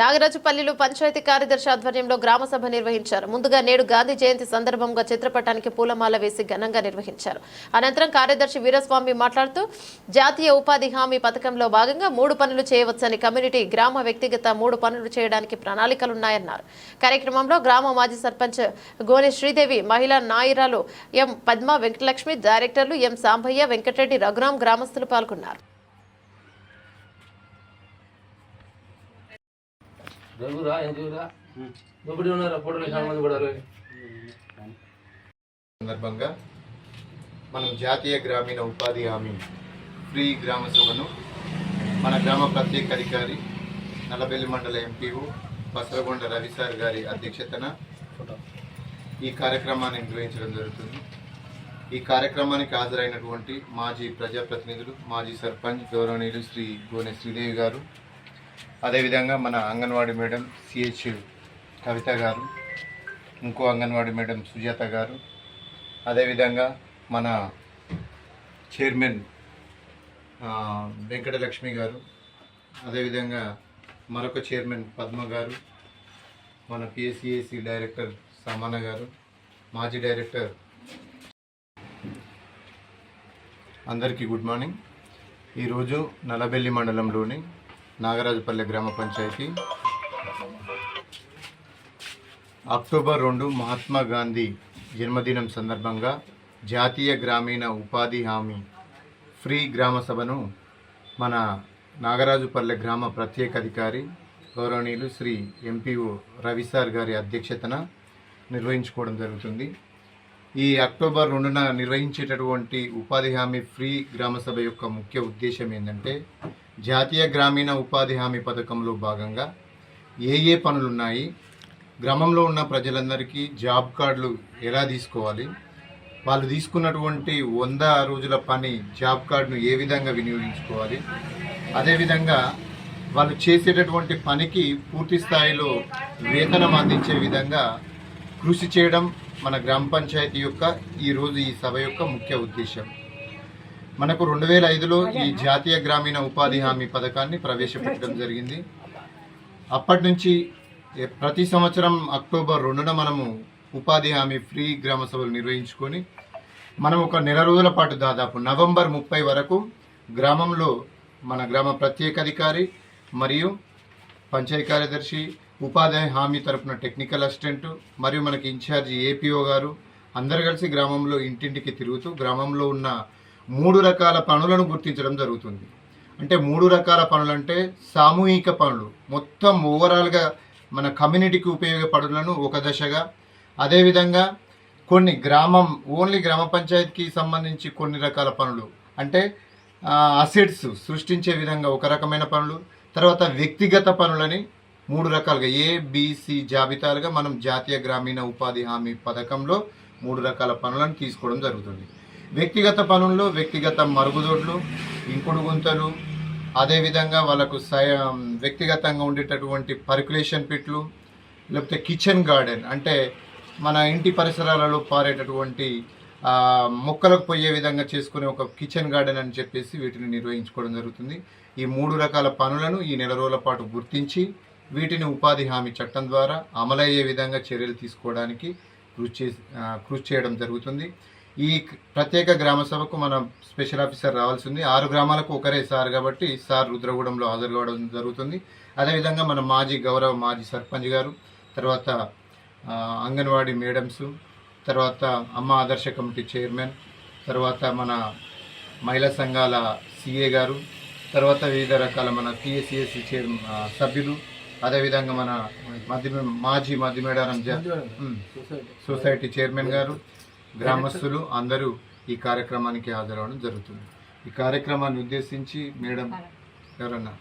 నాగరాజుపల్లిలో పంచాయతీ కార్యదర్శి ఆధ్వర్యంలో గ్రామ సభ నిర్వహించారు. ముందుగా నేడు గాంధీ జయంతి సందర్భంగా చిత్రపటానికి పూలమాల వేసి ఘనంగా నిర్వహించారు. అనంతరం కార్యదర్శి వీరస్వామి మాట్లాడుతూ జాతీయ ఉపాధి హామీ పథకంలో భాగంగా మూడు పనులు చేయవచ్చని కమ్యూనిటీ గ్రామ వ్యక్తిగత మూడు పనులు చేయడానికి ప్రణాళికలున్నాయన్నారు. కార్యక్రమంలో గ్రామ మాజీ సర్పంచ్ గోనె శ్రీదేవి మహిళా నాయిరాలు ఎం పద్మ వెంకటలక్ష్మి డైరెక్టర్లు ఎం సాంభయ్య వెంకటరెడ్డి రఘురాం గ్రామస్తులు పాల్గొన్నారు. రఘురా ఎందుకురా? దొబ్బడి ఉన్నారా? ఫోటోలు చాలా మంది కూడా సందర్భంగా మనం జాతీయ గ్రామీణ ఉపాధి హామీ ఫ్రీ గ్రామ సభను మన గ్రామ ప్రత్యేక అధికారి నల్లబెల్లి మండల ఎంపీఓ బసరగొండ రవి సార్ గారి అధ్యక్షతన ఈ కార్యక్రమాన్ని నిర్వహించడం జరుగుతుంది. ఈ కార్యక్రమానికి హాజరైనటువంటి మాజీ ప్రజాప్రతినిధులు మాజీ సర్పంచ్ గౌరవనీయులు శ్రీ గోనె శ్రీదేవి గారు అదేవిధంగా మన అంగన్వాడీ మేడం సిహెచ్ కవిత గారు ఇంకో అంగన్వాడీ మేడం సుజాత గారు అదేవిధంగా మన చైర్మన్ వెంకటలక్ష్మి గారు అదేవిధంగా మరొక చైర్మన్ పద్మ గారు మన పిఎస్సిఏసి డైరెక్టర్ సమాన గారు మాజీ డైరెక్టర్ అందరికీ గుడ్ మార్నింగ్. ఈరోజు నలబెల్లి మండలంలోని నాగరాజుపల్లె గ్రామ పంచాయతీ. అక్టోబర్ రెండు మహాత్మా గాంధీ జన్మదినం సందర్భంగా జాతీయ గ్రామీణ ఉపాధి హామీ ఫ్రీ గ్రామ సభను మన నాగరాజుపల్లె గ్రామ ప్రత్యేక అధికారి గౌరవనీయులు శ్రీ ఎంపీఓ రవిసార్ గారి అధ్యక్షతన నిర్వహించుకోవడం జరుగుతుంది. ఈ అక్టోబర్ రెండున నిర్వహించేటటువంటి ఉపాధి హామీ ఫ్రీ గ్రామ సభ యొక్క ముఖ్య ఉద్దేశం ఏంటంటే జాతీయ గ్రామీణ ఉపాధి హామీ పథకంలో భాగంగా ఏ ఏ పనులు ఉన్నాయి గ్రామంలో ఉన్న ప్రజలందరికీ జాబ్ కార్డులు ఎలా తీసుకోవాలి వాళ్ళు తీసుకున్నటువంటి వంద రోజుల పని జాబ్ కార్డును ఏ విధంగా వినియోగించుకోవాలి అదేవిధంగా వాళ్ళు చేసేటటువంటి పనికి పూర్తి స్థాయిలో వేతనం అందించే విధంగా కృషి చేయడం మన గ్రామ పంచాయతీ యొక్క ఈరోజు ఈ సభ యొక్క ముఖ్య ఉద్దేశం. మనకు రెండు వేల ఐదులో ఈ జాతీయ గ్రామీణ ఉపాధి హామీ పథకాన్ని ప్రవేశపెట్టడం జరిగింది. అప్పటి నుంచి ప్రతి సంవత్సరం అక్టోబర్ రెండున మనము ఉపాధి హామీ ఫ్రీ గ్రామ సభలు నిర్వహించుకొని మనం ఒక నెల రోజుల పాటు దాదాపు నవంబర్ ముప్పై వరకు గ్రామంలో మన గ్రామ ప్రత్యేక అధికారి మరియు పంచాయతీ కార్యదర్శి ఉపాధి హామీ తరపున టెక్నికల్ అసిస్టెంట్ మరియు మనకి ఇన్ఛార్జి ఏపీఓ గారు అందరు కలిసి గ్రామంలో ఇంటింటికి తిరుగుతూ గ్రామంలో ఉన్న మూడు రకాల పనులను గుర్తించడం జరుగుతుంది. అంటే మూడు రకాల పనులు అంటే సామూహిక పనులు. మొత్తం ఓవరాల్గా మన కమ్యూనిటీకి ఉపయోగపడులను ఒక దశగా. అదేవిధంగా కొన్ని గ్రామం ఓన్లీ గ్రామ పంచాయతీకి సంబంధించి కొన్ని రకాల పనులు. అంటే అసెట్స్ సృష్టించే విధంగా ఒక రకమైన పనులు. తర్వాత వ్యక్తిగత పనులని మూడు రకాలుగా. ఏ జాబితాలుగా మనం జాతీయ గ్రామీణ ఉపాధి హామీ పథకంలో మూడు రకాల పనులను తీసుకోవడం జరుగుతుంది. వ్యక్తిగత పనుల్లో వ్యక్తిగత మరుగుదొడ్లు ఇంకుడు గుంతలు అదేవిధంగా వాళ్ళకు సయ వ్యక్తిగతంగా ఉండేటటువంటి పర్క్యులేషన్ పిట్లు లేకపోతే కిచెన్ గార్డెన్ అంటే మన ఇంటి పరిసరాలలో పారేటటువంటి మొక్కలకు పోయే విధంగా చేసుకునే ఒక కిచెన్ గార్డెన్ అని చెప్పేసి వీటిని నిర్వహించుకోవడం జరుగుతుంది. ఈ మూడు రకాల పనులను ఈ నెల రోజుల పాటు గుర్తించి వీటిని ఉపాధి హామీ చట్టం ద్వారా అమలయ్యే విధంగా చర్యలు తీసుకోవడానికి కృషి చేసి కృషి చేయడం జరుగుతుంది. ఈ ప్రత్యేక గ్రామ సభకు మన స్పెషల్ ఆఫీసర్ రావాల్సి ఉంది ఆరు గ్రామాలకు ఒకరే సార్ కాబట్టి సార్ రుద్రగూడెంలో హాజరు కావడం జరుగుతుంది. అదేవిధంగా మన మాజీ గౌరవ మాజీ సర్పంచ్ గారు తర్వాత అంగన్వాడీ మేడమ్స్ తర్వాత అమ్మ ఆదర్శ కమిటీ చైర్మన్ తర్వాత మన మహిళా సంఘాల సిఏ గారు తర్వాత వివిధ రకాల మన పిఎస్సిఎస్సి చైర్ సభ్యులు అదేవిధంగా మన మధ్య మాజీ మధ్య మేడారం జ- ఉమ్, సొసైటీ చైర్మన్ గారు గ్రామస్తులు అందరూ ఈ కార్యక్రమానికి హాజరవడం జరుగుతుంది. ఈ కార్యక్రమాన్ని ఉద్దేశించి మేడం ఎవరన్నా?